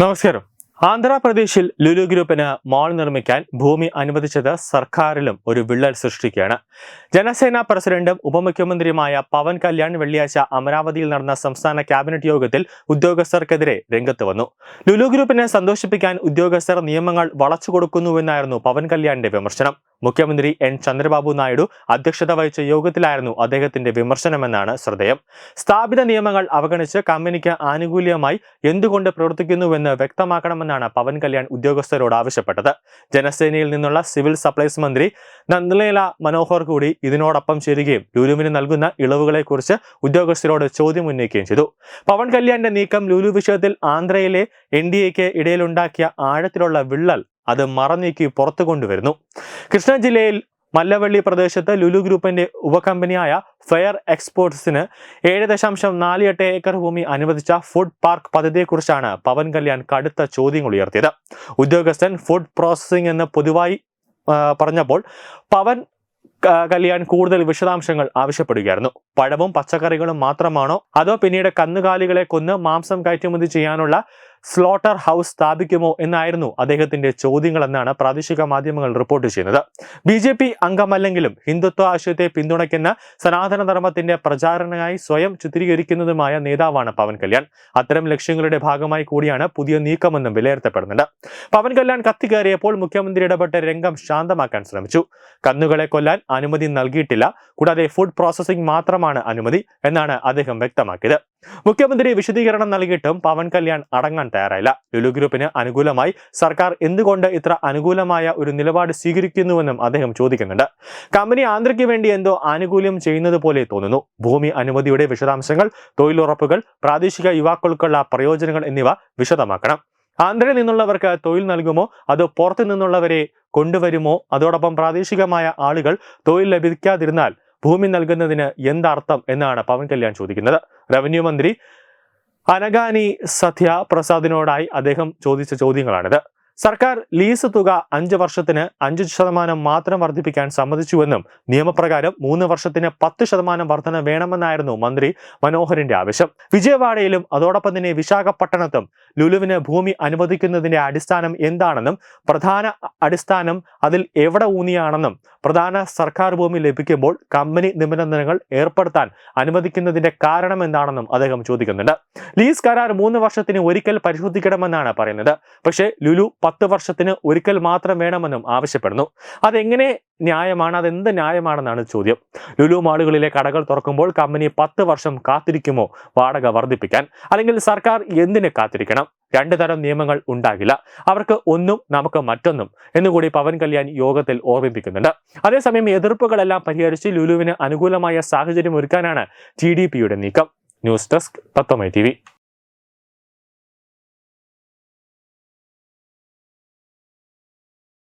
നമസ്കാരം. ആന്ധ്രാപ്രദേശിൽ ലുലു ഗ്രൂപ്പിന് മാൾ നിർമ്മിക്കാൻ ഭൂമി അനുവദിച്ചത് സർക്കാരിലും ഒരു വിള്ളൽ സൃഷ്ടിക്കുകയാണ്. ജനസേന പ്രസിഡന്റും ഉപമുഖ്യമന്ത്രിയുമായ പവൻ കല്യാൺ വെള്ളിയാഴ്ച അമരാവതിയിൽ നടന്ന സംസ്ഥാന ക്യാബിനറ്റ് യോഗത്തിൽ ഉദ്യോഗസ്ഥർക്കെതിരെ രംഗത്ത് വന്നു. ലുലു ഗ്രൂപ്പിനെ സന്തോഷിപ്പിക്കാൻ ഉദ്യോഗസ്ഥർ നിയമങ്ങൾ വളച്ചു കൊടുക്കുന്നുവെന്നായിരുന്നു പവൻ കല്യാണിന്റെ വിമർശനം. മുഖ്യമന്ത്രി എൻ ചന്ദ്രബാബു നായിഡു അധ്യക്ഷത വഹിച്ച യോഗത്തിലായിരുന്നു അദ്ദേഹത്തിന്റെ വിമർശനമെന്നാണ് ശ്രദ്ധേയം. സ്ഥാപിത നിയമങ്ങൾ അവഗണിച്ച് കമ്പനിക്ക് ആനുകൂല്യമായി എന്തുകൊണ്ട് പ്രവർത്തിക്കുന്നുവെന്ന് വ്യക്തമാക്കണമെന്നാണ് പവൻ കല്യാൺ ഉദ്യോഗസ്ഥരോട് ആവശ്യപ്പെട്ടത്. ജനസേനയിൽ നിന്നുള്ള സിവിൽ സപ്ലൈസ് മന്ത്രി നന്ദലേല മനോഹർ കൂടി ഇതിനോടൊപ്പം ചേരുകയും ലുലുവിന് നൽകുന്ന ഇളവുകളെക്കുറിച്ച് ഉദ്യോഗസ്ഥരോട് ചോദ്യം ഉന്നയിക്കുകയും ചെയ്തു. പവൻ കല്യാണിന്റെ നീക്കം ലുലു വിഷയത്തിൽ ആന്ധ്രയിലെ എൻ ഡി എക്ക് ഇടയിലുണ്ടാക്കിയ ആഴത്തിലുള്ള വിള്ളൽ അത് മറനീക്കി പുറത്തു കൊണ്ടുവരുന്നു. കൃഷ്ണ ജില്ലയിൽ മല്ലവള്ളി പ്രദേശത്ത് ലുലു ഗ്രൂപ്പിന്റെ ഉപകമ്പനിയായ ഫെയർ എക്സ്പോർട്സിന് ഏഴ് ദശാംശം നാല് എട്ട് ഏക്കർ ഭൂമി അനുവദിച്ച ഫുഡ് പാർക്ക് പദ്ധതിയെക്കുറിച്ചാണ് പവൻ കല്യാൺ കടുത്ത ചോദ്യങ്ങൾ ഉയർത്തിയത്. ഉദ്യോഗസ്ഥൻ ഫുഡ് പ്രോസസ്സിംഗ് എന്ന് പൊതുവായി പറഞ്ഞപ്പോൾ പവൻ കല്യാൺ കൂടുതൽ വിശദാംശങ്ങൾ ആവശ്യപ്പെടുകയായിരുന്നു. പഴവും പച്ചക്കറികളും മാത്രമാണോ അതോ പിന്നീട് കന്നുകാലികളെ കൊന്ന് മാംസം കയറ്റുമതി ചെയ്യാനുള്ള സ്ലോട്ടർ ഹൗസ് സ്ഥാപിക്കുമോ എന്നായിരുന്നു അദ്ദേഹത്തിന്റെ ചോദ്യങ്ങളെന്നാണ് പ്രാദേശിക മാധ്യമങ്ങൾ റിപ്പോർട്ട് ചെയ്യുന്നത്. ബി ജെ പി അംഗമല്ലെങ്കിലും ഹിന്ദുത്വ ആശയത്തെ പിന്തുണയ്ക്കുന്ന സനാതന ധർമ്മത്തിന്റെ പ്രചാരണമായി സ്വയം ചിത്രീകരിക്കുന്നതുമായ നേതാവാണ് പവൻ കല്യാൺ. അത്തരം ലക്ഷ്യങ്ങളുടെ ഭാഗമായി കൂടിയാണ് പുതിയ നീക്കമെന്നും വിലയിരുത്തപ്പെടുന്നുണ്ട്. പവൻ കല്യാൺ കത്തിക്കയറിയപ്പോൾ മുഖ്യമന്ത്രി ഇടപെട്ട രംഗം ശാന്തമാക്കാൻ ശ്രമിച്ചു. കന്നുകളെ കൊല്ലാൻ അനുമതി നൽകിയിട്ടില്ല. കൂടാതെ ഫുഡ് പ്രോസസിംഗ് മാത്രമാണ് അനുമതി എന്നാണ് അദ്ദേഹം വ്യക്തമാക്കിയത്. മുഖ്യമന്ത്രി വിശദീകരണം നൽകിയിട്ടും പവൻ കല്യാൺ അടങ്ങാൻ തയ്യാറായില്ല. ലുലു ഗ്രൂപ്പിന് അനുകൂലമായി സർക്കാർ എന്തുകൊണ്ട് ഇത്ര അനുകൂലമായ ഒരു നിലപാട് സ്വീകരിക്കുന്നുവെന്നും അദ്ദേഹം ചോദിക്കുന്നുണ്ട്. കമ്പനി ആന്ധ്രയ്ക്ക് വേണ്ടി എന്തോ ആനുകൂല്യം ചെയ്യുന്നത് പോലെ തോന്നുന്നു. ഭൂമി അനുമതിയുടെ വിശദാംശങ്ങൾ തൊഴിലുറപ്പുകൾ പ്രാദേശിക യുവാക്കൾക്കുള്ള പ്രയോജനങ്ങൾ എന്നിവ വിശദമാക്കണം. ആന്ധ്രയിൽ നിന്നുള്ളവർക്ക് തൊഴിൽ നൽകുമോ? അതോ പുറത്തു നിന്നുള്ളവരെ കൊണ്ടുവരുമോ? അതോടൊപ്പം പ്രാദേശികമായ ആളുകൾ തൊഴിൽ ലഭിക്കാതിരുന്നാൽ ഭൂമി നൽകുന്നതിന് എന്തർത്ഥം എന്നാണ് പവൻ കല്യാൺ ചോദിക്കുന്നത്. റവന്യൂ മന്ത്രി അനഗാനി സത്യ പ്രസാദിനോടായി അദ്ദേഹം ചോദിച്ച ചോദ്യങ്ങളാണിത്. സർക്കാർ ലീസ് തുക അഞ്ച് വർഷത്തിന് അഞ്ച് ശതമാനം മാത്രം വർദ്ധിപ്പിക്കാൻ സമ്മതിച്ചുവെന്നും നിയമപ്രകാരം മൂന്ന് വർഷത്തിന് പത്ത് ശതമാനം വർധന വേണമെന്നായിരുന്നു മന്ത്രി മനോഹറിന്റെ ആവശ്യം. വിജയവാഡയിലും അതോടൊപ്പം തന്നെ വിശാഖപട്ടണത്തും ലുലുവിന് ഭൂമി അനുവദിക്കുന്നതിന്റെ അടിസ്ഥാനം എന്താണെന്നും പ്രധാന അടിസ്ഥാനം അതിൽ എവിടെ ഊന്നിയാണെന്നും പ്രധാന സർക്കാർ ഭൂമി ലഭിക്കുമ്പോൾ കമ്പനി നിബന്ധനകൾ ഏർപ്പെടുത്താൻ അനുവദിക്കുന്നതിന്റെ കാരണം എന്താണെന്നും അദ്ദേഹം ചോദിക്കുന്നുണ്ട്. ലീസ് കരാർ മൂന്ന് വർഷത്തിന് ഒരിക്കൽ പരിശോധിക്കണമെന്നാണ് പറയുന്നത്. പക്ഷേ ലുലു പത്ത് വർഷത്തിന് ഒരിക്കൽ മാത്രം വേണമെന്നും ആവശ്യപ്പെടുന്നു. അതെങ്ങനെ ന്യായമാണ്? അതെന്ത് ന്യായമാണെന്നാണ് ചോദ്യം. ലുലു മാളുകളിലെ കടകൾ തുറക്കുമ്പോൾ കമ്പനി പത്ത് വർഷം കാത്തിരിക്കുമോ? വാടക വർദ്ധിപ്പിക്കാൻ. അല്ലെങ്കിൽ സർക്കാർ എന്തിന് കാത്തിരിക്കണം? രണ്ടു തരം നിയമങ്ങൾ ഉണ്ടാകില്ല. അവർക്ക് ഒന്നും നമുക്ക് മറ്റൊന്നും. എന്നുകൂടി പവൻ കല്യാൺ യോഗത്തിൽ ഓർമ്മിപ്പിക്കുന്നുണ്ട്. അതേസമയം എതിർപ്പുകളെല്ലാം പരിഹരിച്ച് ലുലുവിന് അനുകൂലമായ സാഹചര്യം ഒരുക്കാനാണ് ടി ഡി പിയുടെ നീക്കം. ന്യൂസ് ഡെസ്ക് തത്വമൈ ടി